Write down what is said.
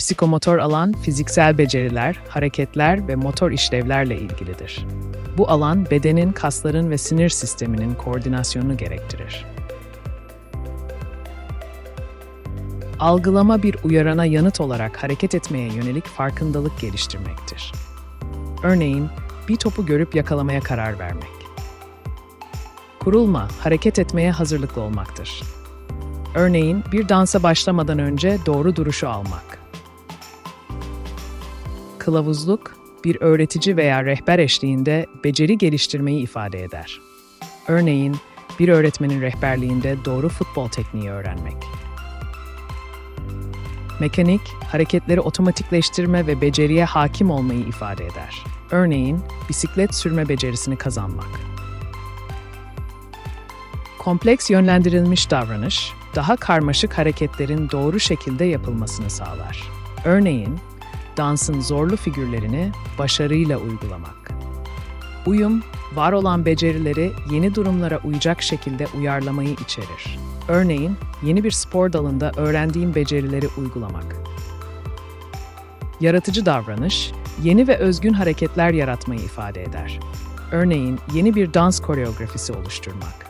Psikomotor alan fiziksel beceriler, hareketler ve motor işlevlerle ilgilidir. Bu alan bedenin, kasların ve sinir sisteminin koordinasyonunu gerektirir. Algılama bir uyarana yanıt olarak hareket etmeye yönelik farkındalık geliştirmektir. Örneğin, bir topu görüp yakalamaya karar vermek. Kurulma, hareket etmeye hazırlıklı olmaktır. Örneğin, bir dansa başlamadan önce doğru duruşu almak. Kılavuzluk, bir öğretici veya rehber eşliğinde beceri geliştirmeyi ifade eder. Örneğin, bir öğretmenin rehberliğinde doğru futbol tekniği öğrenmek. Mekanik, hareketleri otomatikleştirme ve beceriye hakim olmayı ifade eder. Örneğin, bisiklet sürme becerisini kazanmak. Kompleks yönlendirilmiş davranış, daha karmaşık hareketlerin doğru şekilde yapılmasını sağlar. Örneğin, dansın zorlu figürlerini başarıyla uygulamak. Uyum, var olan becerileri yeni durumlara uyacak şekilde uyarlamayı içerir. Örneğin, yeni bir spor dalında öğrendiğim becerileri uygulamak. Yaratıcı davranış, yeni ve özgün hareketler yaratmayı ifade eder. Örneğin, yeni bir dans koreografisi oluşturmak.